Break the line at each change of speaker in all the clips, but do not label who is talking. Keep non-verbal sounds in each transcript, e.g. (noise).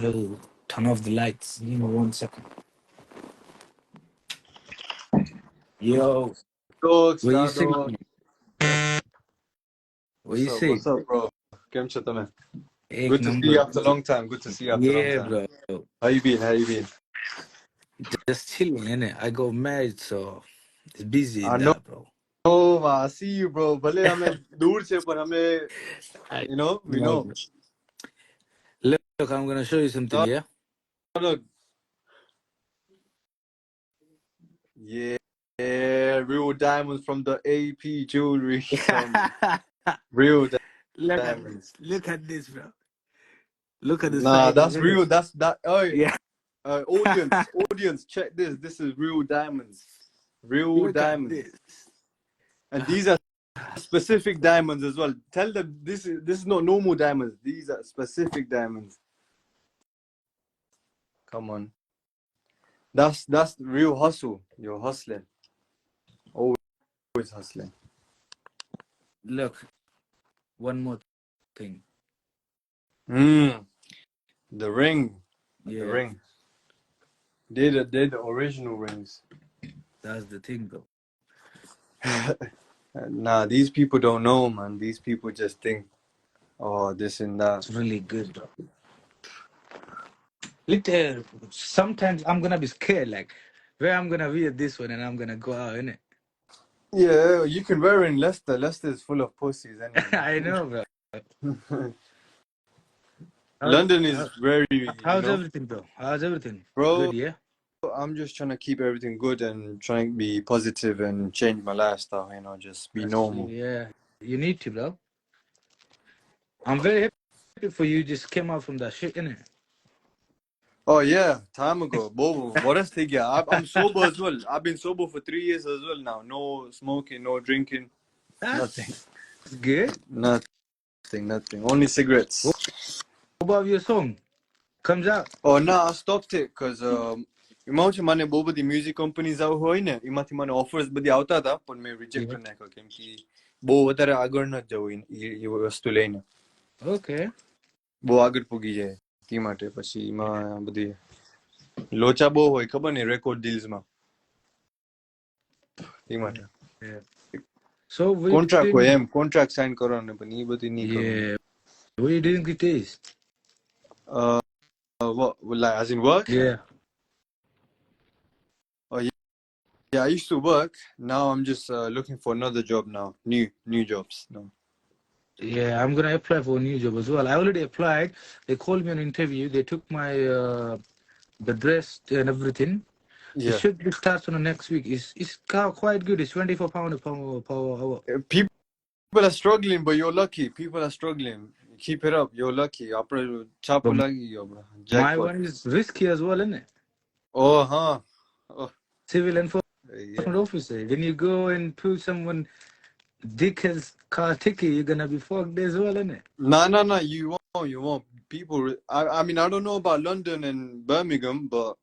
Hello. Turn off the lights. Give me one second. Yo,
Good,
were you
say?
What you
up?
singing?
What's up, bro? Game chatter,
man.
Good to see you after a long time. Good to see you after a long
Yeah, bro.
How you been? How you been?
Just chilling, innit? I got married, so it's busy
I
in
know,
that, bro.
I see you, bro. भले हमें दूर a पर but
I
you know, we
know.
know.
Look, I'm gonna show you something, yeah?
look. Yeah, yeah, real diamonds from the AP jewelry. (laughs) Real di-
look at
diamonds.
this. Look at this, bro. Look at the
Nah, that's real. That's that. Oh,
Yeah.
uh, audience, (laughs) audience, check this. This is real diamonds. Real
Look at
diamonds.
this.
And these are specific diamonds as well. Tell them this is this is not normal diamonds. These are specific diamonds. Come on. That's that's real hustle. You're hustling. Always always hustling.
Look, one more thing.
Mm. The ring. The ring. They're the, they're the original rings.
that's the thing, though. (laughs)
nah, these people don't know, man. These people just think, oh, this and that.
It's really good, bro. Little, sometimes I'm gonna be scared, like where I'm gonna wear this one and I'm gonna go out, in it.
Yeah, you can wear in Leicester. Leicester is full of pussies (laughs) anyway.
I know, bro. (laughs) How's,
London is
how,
very, you
how's
know,
everything, bro? How's everything?
bro.
Good, yeah?
I'm just trying to keep everything good and trying to be positive and change my lifestyle. You know, just be
That's
normal.
yeah. You need to, bro. I'm very happy for you. Just came out from that shit, innit?
Oh yeah, time ago, Bobo. What else they get? I- I'm sober as well. I've been sober for three years as well now. No smoking, no drinking, nothing,
That's good.
nothing, nothing. Only cigarettes.
What about your song? Comes out.
Oh no, I stopped it because um, એમાં છે મને બહુ બધી music companies હોય ને એમાંથી મને offers બધી આવતા હતા પણ મેં રિજેક્ટ
Yeah.
કરી નાખ્યો કેમ કે બહુ વધારે આગળ ન જવું એ એ વસ્તુ લઈને
Okay.
બહુ આગળ પૂગી જાય તે માટે પછી એમાં બધી લોચા બહુ હોય ખબર ને રેકોર્ડ ડીલ્સમાં તે માટે
Yeah. So what you
contract હોય
doing?
એમ કોન્ટ્રાક્ટ સાઇન કરવાનો પણ એ બધી નહીં કરવાનું
Yeah. What you doing with this?
uh, what like as in work
Yeah.
yeah I used to work now I'm just uh, looking for another job now new new jobs no
Yeah, I'm gonna apply for a new job as well. I already applied. They called me an interview. They took my uh, the dress and everything.
Yeah.
It should be start on the next week. It's it's quite good. It's 24 pound per hour.
Uh, people are struggling, but you're lucky. People are struggling. Keep it up. You're lucky. Apna
chapo
um, lucky, yo.
My one is risky as well, isn't it?
Oh huh. Oh.
Civil enforcement uh, yeah. officer. When you go and pull someone dickhead's car ticket, you're gonna be fucked as well, isn't it?
no no no you won't you won't people I, I mean I don't know about London and Birmingham but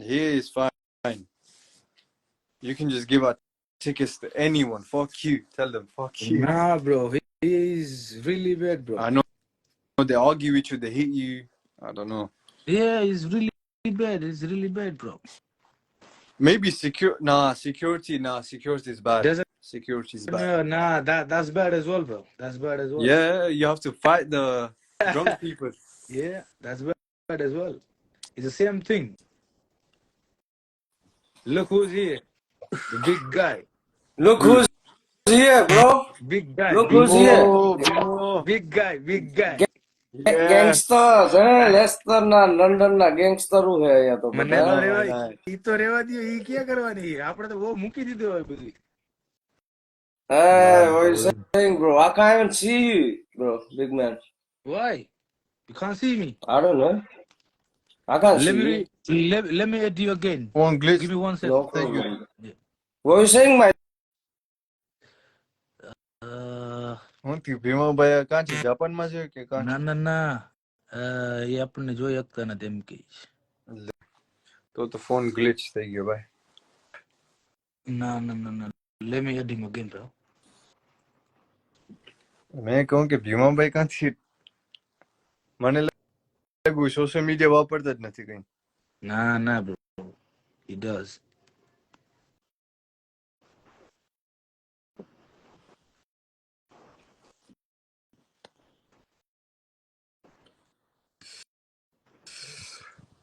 here is fine you can just give out tickets to anyone fuck you tell them fuck you
Nah, bro. He he is really bad, bro.
I know they argue with you they hit you I don't know
Yeah, it's really bad. It's really bad, bro.
maybe secure nah security nah security is bad
Doesn't
security is bad
no, nah, that that's bad as well, bro. That's bad as well.
Yeah, you have to fight the drunk people. (laughs)
Yeah, that's bad as well. It's the same thing. Look who's here. The big guy.
Look who's here, bro.
Big guy.
Look
Big,
who's here.
Bro, bro.
big guy. Big guy.
Yeah.
ગેંગસ્ટર્સ હે Leicester ના London ના ગેંગસ્ટરો હે અહીંયા તો
મને
બધા
તો
Oh,
રેવા
nice.
ઈ તો રેવા દ્યો ઈ ક્યાં કરવાની આપણે તો બહુ મૂકી દીધું હોય બધું
Hey, what you
Nah,
saying, bro? I can't even see you, bro. Big man.
why you can't see me
I don't know. I can't
let
see
me
you.
let, let me add you again
Phone glitch.
give me one
No
second
problem.
Yeah.
What you saying, my?
uh,
હું થયું ભીમાભાઈ કાં છે જાપાનમાં છે કે કાં
ના ના ના અ, એ આપણને જોઈ શકતા નથી એમ કે છે.
છે તો તો ફોન ગ્લિચ થઈ ગયો ભાઈ
ના ના ના ના let me add him again bro
મેં કહું કે ભીમાભાઈ કાંથી મને લાગ્યું સોશિયલ મીડિયા વાપરતા જ નથી કઈ.
ના ના બ્રો ઈ ડઝ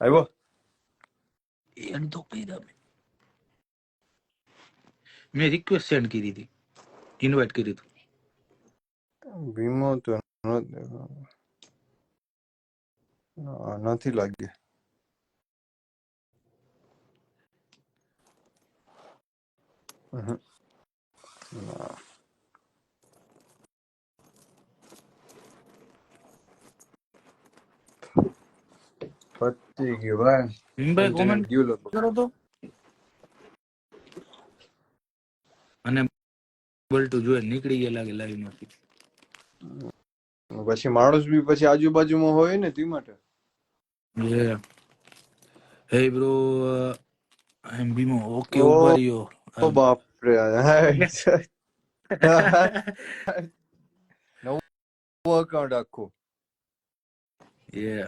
આવ્યો
એમ તો કર્યા મેં મેં રિક્વેસ્ટ સેન્ડ કરી હતી. ઇન્વાઇટ કર્યું હતું.
ભીમો તો નથી લાગ્યું. પતી ગયું ભાઈ.
ભીમભાઈ કોમેન્ટ કરો તો. અને બલટું જોઈએ નીકળી ગયા લાગે લાઈવમાંથી
પછી માણસ બી પછી આજુબાજુમાં હોય ને તે માટે
Yeah. Hey bro, uh, I'm Bimo. Okay,
Oh.
over
ઓ બાપ રે. નવું અકાઉન્ટ આખું
યે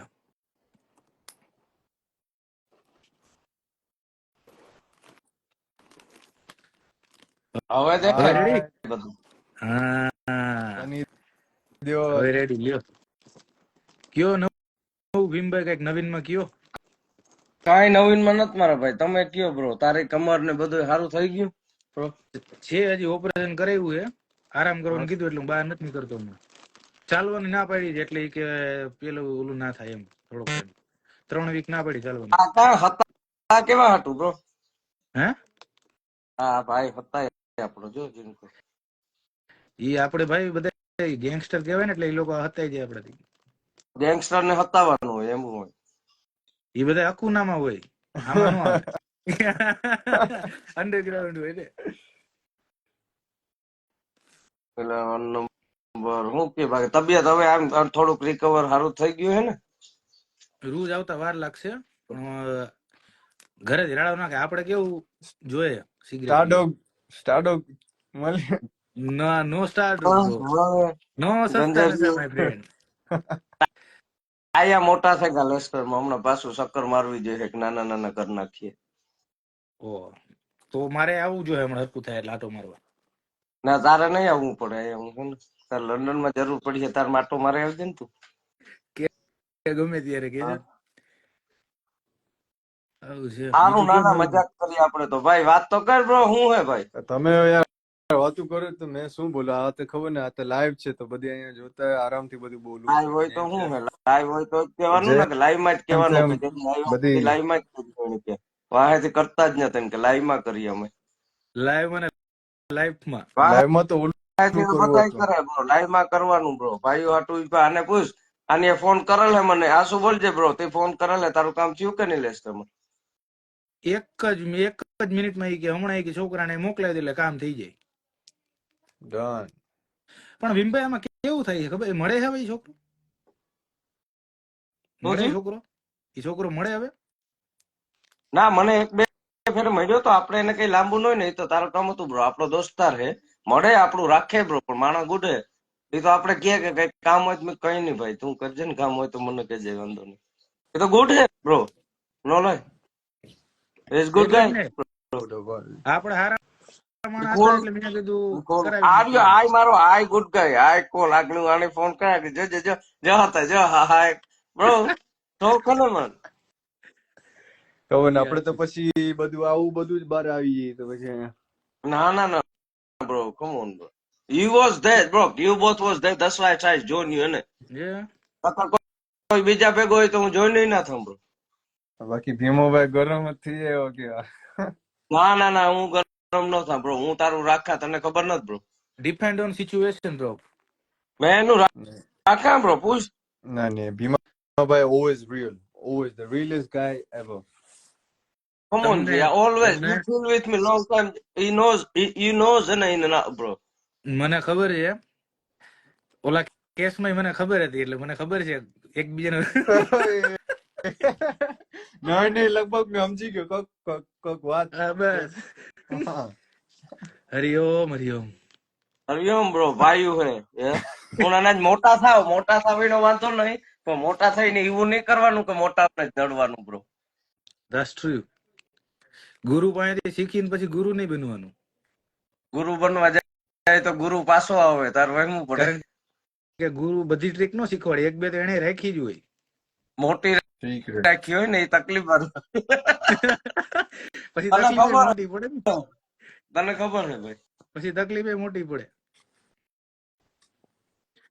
હવે? બધું
હા
દેવ
હવે રેડી લ્યો. કયો નવું ભીમભાઈ કંઈક નવીનમાં કયો?
કાંઈ નવીનમાં નથી મારા ભાઈ. તમે કયો બ્રો તારી કમર ને બધું સારું થઈ ગયું? બ્રો
છે હજી ઓપરેશન કરાવ્યું છે. આરામ કરવાનું કીધું એટલે હું બહાર નથી નીકળતો હું ચાલવાની ના પાડી છે એટલે કે પેલું ઓલું ના થાય એમ થોડોક ત્રણ વીક ના પાડી ચાલવાની.
આ હતા કેવા હતું બ્રો
હે?
હા ભાઈ હતા આપણો જો જીનકો
ઈ આપણે ભાઈ બધા ગેંગસ્ટર કહેવાય ને એટલે એ લોકો હતાઈ જાય આપણાથી.
ગેંગસ્ટર ને હતાવાનું હોય એમ હોય.
એ બધા અકુનામાં હોય. આમાં નો આવે. (laughs) અંડરગ્રાઉન્ડ હોય ને.
એટલે નંબર હું કે ભાઈ તબિયત હવે આમ આમ થોડુંક રિકવર સારું થઈ ગયું હે ને?
રૂજ આવતા વાર લાગશે પણ ઘરે જ રાડો નાખે. આપણે કેવું જોઈએ?
સ્ટાર્ડોગ સ્ટાર્ડોગ મળી.
ના no સ્ટાર્ટ
No,
no સસ્તા
ગંજાજી.
માય ફ્રેન્ડ
આયા મોટા થઈ ગયા લેસ્ટરમાં હમણાં પાછું ચક્કર મારવી જોઈએ કે નાના નાના કરી નાખીએ.
ઓ તો મારે આવવું જોઈએ હમણાં હરકું થાય એટલે આટો મારવા.
ના તારે નહીં આવવું પડે. અહીંયા હું છું તારે લંડનમાં જરૂર પડી છે તારે માટો મારે આવજે ને તું.
કે ગમે ત્યારે કે આવું છે.
સારું નાના મજાક કરીએ આપડે તો. ભાઈ વાત તો કર બ્રો હું હે ભાઈ?
તમે યાર. વાતું કરો તો મેં. શું બોલું? આ તો ખબર ને આ તો લાઈવ છે તો બધી અહીંયા જોતા આરામથી બધું બોલું.
લાઈવ હોય તો હું લાઈવ હોય તો કહેવાનું ને લાઈવમાં જ કહેવાનું
બધી-
લાઈવમાં જ કે. વાહેથી કરતા જ નતા કે લાઈવમાં કરીએ અમે.
લાઈવ અને લાઈફમાં
લાઈવમાં તો
લાઈવમાં કરવાનું બ્રો ભાઈઓ ઈ આને પૂછ આને ફોન કરેલ હે મને? આસુ બોલજે બ્રો તે ફોન કરેલ હે. તારું કામ થયું કે નહીં લેસ તમે
એક જ એક જ મિનિટમાં ઈ કે હમણાં કે છોકરાને મોકલાવી દે એટલે કામ થઈ જાય.
Done.
પણ વિમભાઈ આમાં કેવું થાય છે? ખબર? મળે છે હવે છોકરો? મળે છોકરો? એ છોકરો મળે હવે?
ના મને એક બે ફેર મળ્યો તો આપણે એને કઈ લાંબુ ન નહીં તો તારું કામ હતું બ્રો આપણો દોસ્તાર હે મળે આપણું રાખે બ્રો પણ માણસ ગુડે. એ તો આપણે કહે કે કઈ કામ હોય તો મેં કઈ નહીં ભાઈ. તું કરજે ને કામ હોય તો મને કહેજે વાંધો નહીં. એ તો ગુડ હે બ્રો નો લે. ઇઝ ગુડ ગાય
આપણે હારા માણસ
કોણ?
હતા એટલે મેં કીધું કરાવી
આર્યો મારો આય ગુડ ગાય આય કોલ આગળ આને ફોન કર્યા કે જો જો જો જો હતા જો હા હા બ્રો તો કોને મન
ખબર ને આપણે તો પછી બધું આવું બધું જ બહાર આવી તો પછી
ના ના ના bro come on bro you was there bro you both was there that's why I join you ને કોઈ બીજા ભેગો હોય તો હું જોઈન નહીં ના થઉં બ્રો
બાકી ભીમોભાઈ ગરમ જ થઈ જાય કે.
ના ના ના હું ગરમ ન થાઉં bro હું તારું રાખા તને ખબર નથી bro
Depend on situation, bro.
મેં એનું રાખા bro પૂછ
ના નહીં Bhimabhai always real always the realest guy ever
come on yeah always
તમને-
you been with me long time he knows he, he knows ને and out bro
મને ખબર છે ઓલા કેસમાં મને ખબર હતી એટલે મને ખબર છે એકબીજાને
નહીં નહીં લગભગ મેં સમજી ગયો કોક કોક કોક વાત
હા, બસ. હરિઓમ હરિઓમ.
હરિઓમ બ્રો ભાઈ હે પણ નાના મોટા થાવ મોટા થાવ એનો વાંધો નહીં પણ મોટા થઈને એવું નહીં કરવાનું કે મોટા ને જડવાનું બ્રો
ધેટ્સ ટ્રુ ગુરુ પાસેથી શીખીને પછી ગુરુ નહીં બનવાનું.
ગુરુ બનવા જાય તો ગુરુ પાછો આવે તાર વહેમું પડે.
કે ગુરુ બધી ટ્રીક નો શીખવાડે. એક બે તો એને રાખી જ હોય.
મોટી રાખી હોય ને એ તકલીફ (laughs)
પછી તકલીફ મોટી પડે
તને ખબર છે ભાઈ?
પછી તકલીફ મોટી પડે.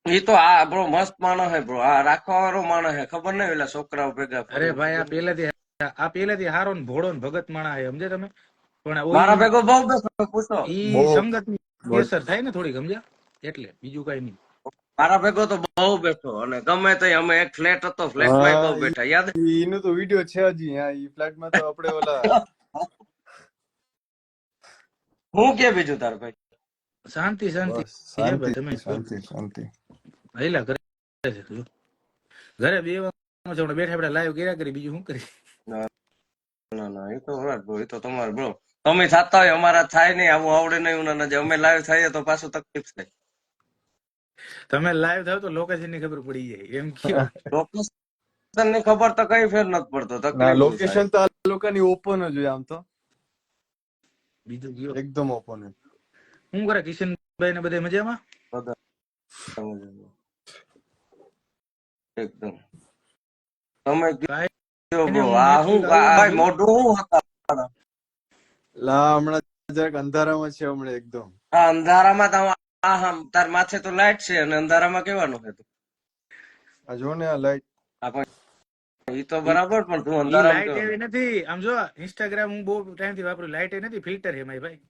એ તો આ બ્રો મસ્ત માણસ હે બ્રો આ રાખવા વાળો માણસ હે ખબર નહીં ઓલા છોકરાઓ ભેગા
અરે ભાઈ આ પેલેથી આ પેલેથી હારો ને ભોળો ને ભગત માણા હે સમજે તમે? પણ
મારા ભેગો બહુ બેસો પૂછો.
ઈ સંગતની અસર થાય ને થોડી સમજ્યા? એટલે બીજું કઈ નહીં.
મારા ભેગો તો બહુ બેઠો અને ગમે તે અમે એક ફ્લેટ હતો
ફ્લેટમાં
બહુ બેઠા યાદ?
એનો તો વીડિયો છે હજી હા ઈ ફ્લેટમાં તો આપણે ઓલા
હું કે બીજું તાર ભાઈ?
શાંતિ શાંતિ.
શાંતિ
તમે
શાંતિ શાંતિ.
કરે છે તું. ઘરે બે વાર બેઠા બેઠા લાઈવ કર્યા કરી બીજું શું કરી
ના ના એ તો right બ્રો એ તો તમારે બ્રો તમે થતા હોય અમારા થાય નહીં આવું આવડે નહીં ઉના. અમે લાઈવ થઈએ તો પાછું તકલીફ થાય.
તમે લાઈવ થાવ તો લોકેશનની ખબર પડી જાય. એમ
લોકેશન (laughs) ની ખબર તો કઈ ફેર નથી પડતો.
લોકેશન તો આ લોકોની ઓપન જ હોય આમ તો.
બીજું કયો?
એકદમ ઓપન
શું કરે કિશનભાઈ ને બધે મજામાં?
એકદમ. તમે
હું
હું મોઢું હતા?
લા હમણાં જરાક અંધારામાં છે હમણાં એકદમ.
અંધારામાં તો આ હા તાર માથે તો લાઈટ છે અને અંધારામાં કેવાનું છે તું?
આ જો ને આ લાઈટ.
આ તો બરાબર પણ તું અંધારામાં
લાઈટ એવી નથી. આમ જો ઇન્સ્ટાગ્રામ હું બહુ ટાઈમથી વાપરું લાઈટ એ નથી ફિલ્ટર છે મારી ભાઈ.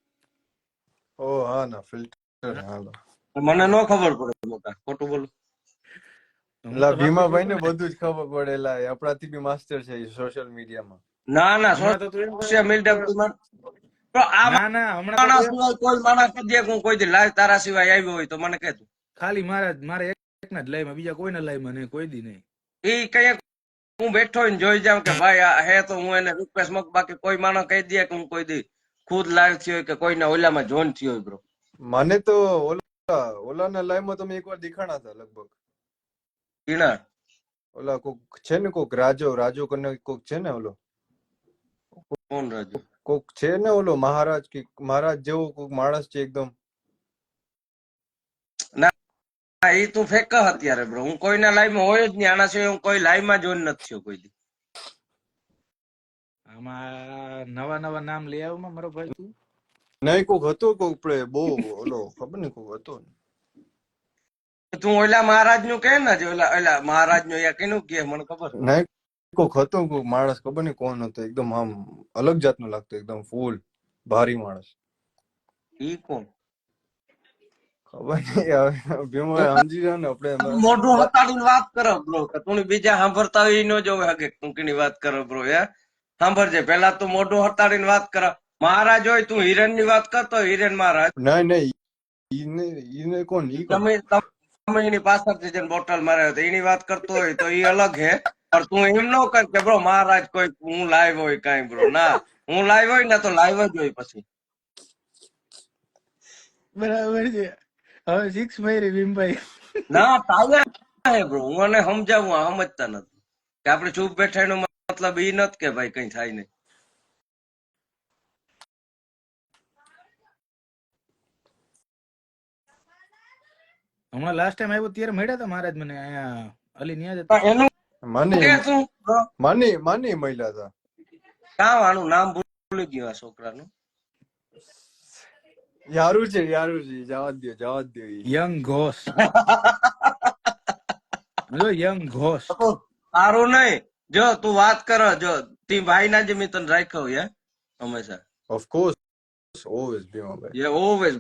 ઓ હા ના ફિલ્ટર હાલો.
મને ન ખબર પડે મોટા ખોટું બોલું.
લા ભીમાભાઈ ને બધું જ ખબર પડે લા એ આપણાથી બી માસ્ટર છે સોશિયલ મીડિયામાં
ના ના સોશિયલ મીડિયા તારા સિવાય આવ્યો હોય તો મને કહે તું
ખાલી મારા મારે એકના જ લાઈવ બીજા કોઈના લાઈવ નહીં કોઈ દી નહીં.
ઈ કઈ હું બેઠો ને જોઈ જાઉં કે ભાઈ આ હે તો હું એને રિક્વેસ્ટ મક બાકી કોઈ માણસ કહી દે કે હું કોઈ દી ખુદ લાઈવ થયો કે કોઈના ઓલામાં જોઈન થયો હોય બ્રો
મને તો ઓલા ઓલાના લાઈવમાં તમે એકવાર દેખાણા હતા લગભગ.
ઈણા?
ઓલા કોક છે ને કોક રાજો રાજો કરીને કોક છે ને ઓલો?
કોણ રાજુ?
કોક છે ને ઓલો મહારાજ કે મહારાજ જેવો કોક માણસ છે એકદમ?
ના એ તું ફેક અત્યારે બ્રો હું કોઈના લાઈવમાં હોય જ નહીં. આના સિવાય હું કોઈ લાઈવમાં જોઈન નથી થયો કોઈ દી.
આમાં નવા નવા નામ લઈ આવું મારો ભાઈ તું.
નહીં કોક હતો કોક આપણે બહુ ઓલો ખબર નહીં કોક હતો
તું ઓલા મહારાજનું કે ને જે ઓલા ઓલા મહારાજનું યા કેનું કે મને ખબર?
નહીં કોક હતો કોક માણસ ખબર નહીં કોણ હતો એકદમ આમ અલગ જાતનો લાગતો એકદમ ફૂલ ભારી માણસ.
ઈ કોણ?
ખબર નહીં હવે સમજી જાવ ને આપણે
મોઢું હતાડીને વાત કરો બ્રો કે તું બીજા સાંભળતા હોય ઈ જોવે હકે ટૂંકીની વાત કરો બ્રો યા સાંભળજે પેલા તું મોઢું હતાડીને વાત કર. મહારાજ હોય તું હિરણની વાત કરતો હોય, હિરેન મહારાજ.
નહીં નહીં ઈને ઈને કોણ ઈ
તમે તમે એની પાછળથી જઈને બોટલ માર્યો એની વાત કરતો હોય તો ઈ અલગ હે. પણ તું એમ ન કર કે બ્રો મહારાજ કોઈ હું લાઈવ હોય કાઈ બ્રો ના હું લાઈવ હોય ને તો લાઈવ જ હોય પછી.
બરાબર છે. હવે સિક્સ મારી ભીમભાઈ.
ના તારે હે બ્રો હું અને સમજાવું આ સમજતા નથી. કે આપણે ચૂપ બેઠા એનો મતલબ ઈ નથી કે ભાઈ કઈ થાય નહીં.
હમણાં લાસ્ટ ટાઈમ આવ્યો ત્યારે મળ્યા હતા મહારાજ મને અહીંયા અલી ન્યા જ હતા.
પણ એનું
મને મને મને મળ્યા હતા
કામ આનું નામ ભૂલી ગયું છોકરાનું.
યારું છે યારું છે. જવા દો જવા દો
યંગ ઘોષ. જો યંગ ઘોષ.
સારું નહીં. જો તું વાત કર જો તી ભાઈ ના જે મેં તને રાખ્યો યાર હંમેશા.
Of course always be
my ભાઈ યે always,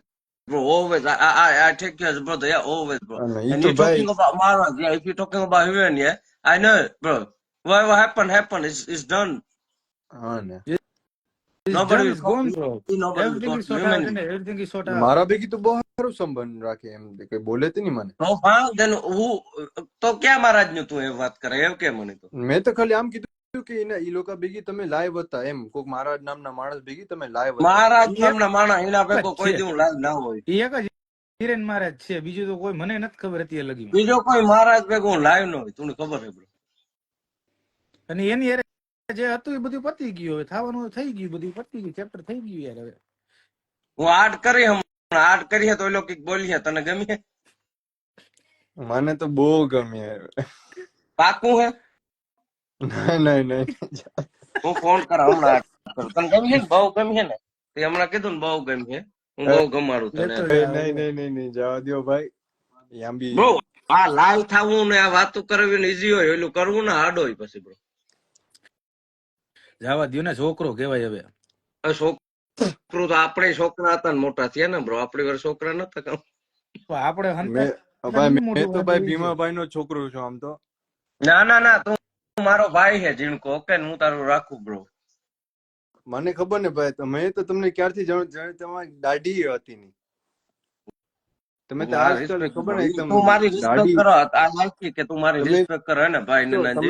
bro, always. I, I, I- I take you as a brother, yeah, always, bro.
I know, you
and
too,
you're talking
bye.
about Maharaj, yeah, if you're talking about Human, yeah, I know, it, bro. Whatever happened, happened. It's, it's done.
હા ને
It's
Nobody
done,
will
it's
talk
gone,
to
bro.
you. Nobody will
Everything
talk
is
to
sort
you,
out,
man.
isn't it? Everything is sort out.
મારા ભેગી તો બહુ સારો સંબંધ રાખે એમ કઈ બોલે તે નહીં મને
તો હા, then who, તો ક્યાં મહારાજ નું તું એ વાત કરે એવું કે મને તો
મેં તો ખાલી આમ કીધું કે એના ઈ લોકો ભેગી તમે લાઈવ હતા એમ. કોક મહારાજ નામના માણસ ભેગી તમે લાઈવ હતા.
મહારાજ નામના માણસ એના ભેગો કોઈ. દી લાઈવ ના હોય.
એ એક જ હિરેન મહારાજ છે. બીજું તો કોઈ મને નથી ખબર હતી લગી
બીજો કોઈ મહારાજ ભેગો લાઈવ ન હોય તમને ખબર છે bro.
અને એની હારે જે હતું એ બધું પતી ગયું હવે. થવાનું થઈ ગયું બધું પતી ગયું ચેપ્ટર થઈ ગયું યાર હવે.
હું આર્ટ કરી હમણાં. આર્ટ કરીએ તો એ લોકો કંઈક બોલીએ તને ગમી?
મને તો બહુ ગમી.
પાકું હે?
નહીં નહીં નહીં.
હું ફોન કરા હમણાં તને ગમી છે ને? બહુ ગમી છે ને? તે હમણાં કીધું ને બહુ ગમી છે. હું બહુ ગમાડું તને.
નહીં નહીં નહીં નહીં જવા દ્યો ભાઈ. બી
બ્રો આ લાઈવ થવું ને આ વાતો કરવી ને ઈઝી હોય એલું કરવું ને હાર્ડ હોય પછી બ્રો
જવા દો ને છોકરો કેવાય હવે.
છોકરો છોકરું તો આપણે છોકરા હતા ને મોટા થયા ને બ્રો આપણી વાર છોકરા નતા
કામ આપણે
ભાઈ મેં તો ભાઈ ભીમાભાઈ નો છોકરો છું આમ તો.
ના ના ના તું મારો ભાઈ છે જીણકો. ઓકે ને હું તારું રાખું બ્રો
મને ખબર ને ભાઈ તમે મેં તો તમને ક્યારથી જાણ જાણે તમારી દાઢી હતી ની. તમે તો આજકાલ ખબર ને એકદમ
તું મારી રિસ્પેક્ટ કરો આ લાગી કે તું મારી રિસ્પેક્ટ કરો ને ભાઈ ને
તો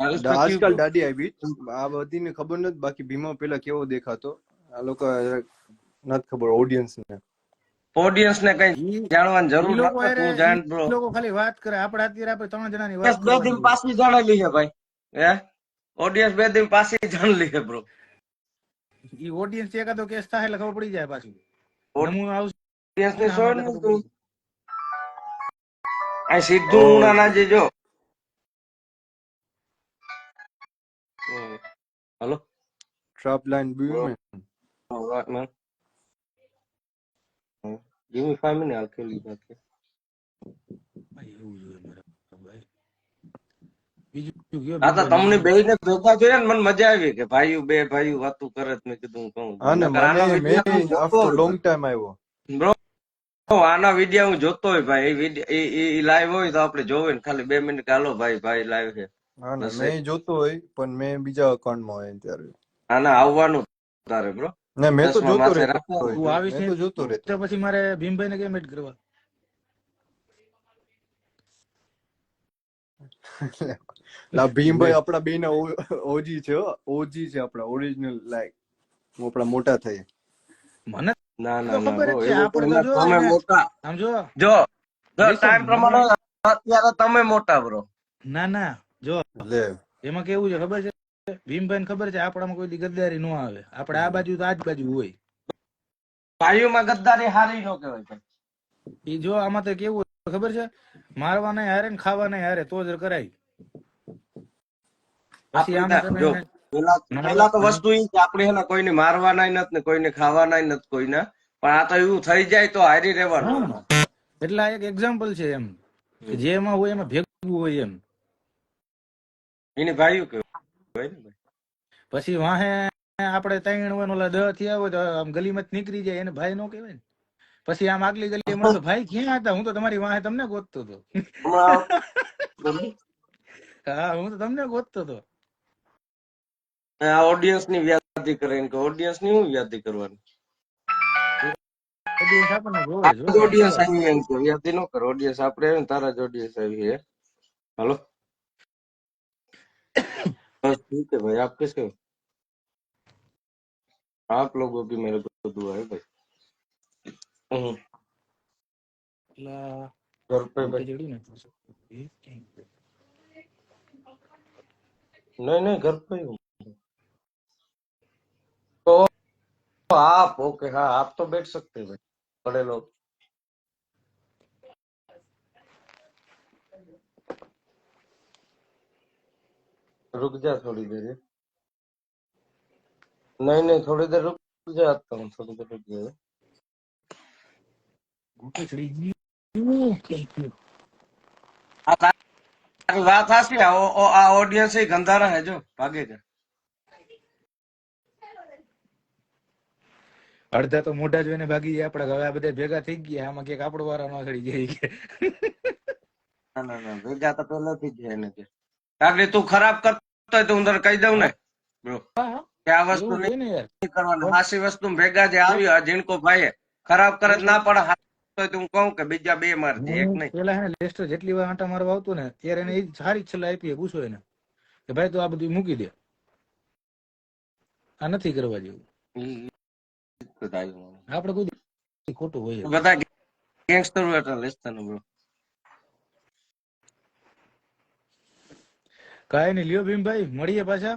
respect
આજકાલ દાઢી આવી. આ બધી ને ખબર નથી બાકી ભીમો પેલા કેવો દેખાતો? આ લોકો નથી ખબર ઓડિયન્સ ને.
ઓડિયન્સ ને કઈ જાણવાની જરૂર નથી તું જાણ બ્રો
લોકો ખાલી વાત કરે આપણે અત્યારે આપણે ત્રણ જણાની વાત
બે દિન
કરવાની.
પાછી જાણેલી છે ભાઈ. હે? ઓડિયન્સ બે દિન પાછી જાણ લે બ્રો
ઈ ઓડિયન્સ એકાદો કેસ થાય એટલે ખબર પડી જાય પાછું. નમૂનો આવશે.
ઓડિયન્સની ને આ સીધું ના ના જે જો hello
trap line be
Alright, man. Give me five minutes, I'll kill you back
ભાઈ, એવું જોઈએ મારા ભાઈ. બીજું કયો
હા તો
બીજું
તમને બે ને ભેગા જોયા ને મને મજા આવી કે ભાઈઓ બે ભાઈઓ વાતું કરે મેં કીધું કહું.
હા
આના હું.
લોંગ ટાઈમ આવ્યો.
વીડિયો હું જોતો હોય ભાઈ એ લાઈવ હોય તો આપણે જોવે ને ખાલી બે મિનિટ હાલો ભાઈ ભાઈ લાઈવ છે.
હા ને મેં જોતો હોય પણ મેં બીજા અકાઉન્ટમાં હોય ત્યારે.
આના આવવાનું તારે બ્રો.
ને મેં તો જોતો રહેતો મેં
ને
તો જોતો રહેતો
તો પછી મારે ભીમભાઈ ને કેમ એડ કરવા? (laughs)
લા. ભીમભાઈ આપણા બે ના ઓજી છે ઓજી છે આપણા ઓરિજિનલ લાઈક આપણા મોટા થઈ
મને
ના ના. તમે મોટા.
સમજો. જો
જો ટાઈમ પ્રમાણે અત્યારે તમે મોટા બ્રો.
ના ના જો.
લે.
એમાં કેવું છે ખબર છે? ભીમભાઈ ખબર છે આપણામાં કોઈ ગદ્દારી ન આવે. આપણે આ બાજુ તો આ જ બાજુ હોય.
ભાઈઓમાં ગદ્દારી હારી ન કહેવાય
એ જો આમાં તો કેવું ખબર છે? મારવા નહીં હારે ને ખાવા નહીં હારે તો જ કરાય.
જો પેલા તો વસ્તુ ઈ કે આપણે એને કોઈને મારવાના નથી ને કોઈને ખાવાના નથી કોઈને. પણ આ તો એવું થઈ જાય તો હારી રહેવાનું.
એટલે આ એક એક્ઝામ્પલ છે એમ. કે જેમાં હોય એમાં ભેગું હોય એમ.
એની ભાઈઓ કહેવાય
પછી વાહે આપણે ત્રણ હોય ઓલા દહ થયા હોય તો આમ ગલીમાં નીકળી જાય એને ભાઈ નો કહેવાય ને. પછી આમ આગલી ગલી ભાઈ ક્યાં હતા? હું તો તમારી વાહે તમને ગોતતો હતો. (laughs) હા હું તો તમને ગોતતો હતો.
આ ઓડિયન્સ ની વ્યાધિ કરે એમ કે ઓડિયન્સ ની હું વ્યાધિ કરવાની
Audience આપણને જોવે, જોવે.
ઓડિયન્સ આવી એમ કે વ્યાધિ ન કરો ઓડિયન્સ આપણે આવે ને તારા જ ઓડિયન્સ આવી है हेलो बस ठीक है भाई आप कैसे हो आप लोगों की मेरे को दुआ है भाई हम्म,
એટલે
घर पे भाई
ખીચડી ને એ ક્યાંય ગયું?
नहीं नहीं घर पे ही हूँ तो आप ओके हाँ आप तो बैठ सकते हैं भाई बड़े लोग रुक जा थोड़ी देर नहीं नहीं थोड़ी देर रुक जाता हूँ थोड़ी देर रुक जाए
ખીચડી ગયું, ક્યાંય ગયું.
આ તારી વાત હાચી આ ઓ- ઓ- આ ઓડિયન્સ એ ગંધારા હે જો ભાગે છે
અડધા તો મોઢા જોઈને ભાગી ગયા આપડે હવે આ બધા ભેગા થઈ ગયા આમાં ક્યાંક આપણો વારા ન સડી જાય કે.
ના ના ના ભેગા તો પહેલાથી જ એને કે. કાકડી તું ખરાબ કરતો હોય તો હું તને કહી દઉં ને. કે આ વસ્તુ નહીં
હોય ને યાર.
કરવાની. હાસી વસ્તુ ભેગા જે આવી આ જીણકો ભાઈ ખરાબ કરે ના પડે તો હું કહું કે બીજા બે મારજે એક નહીં.
પેલા હે લેસ્ટર જેટલી વાર આંટા મારવા આવતો ને ત્યારે એને સારી છેલ્લા સલાહ આપી પૂછો એને કે ભાઈ તું આ બધું મૂકી દે. આ નથી કરવા જેવું.
ઈ- ઈ
આપણે કોઈ ખોટું હોય
બધા ગેંગસ્ટર બેટા લેસ્તાનો બ્રો
કાંઈ નહીં લ્યો ભીમભાઈ મળીએ પાછા.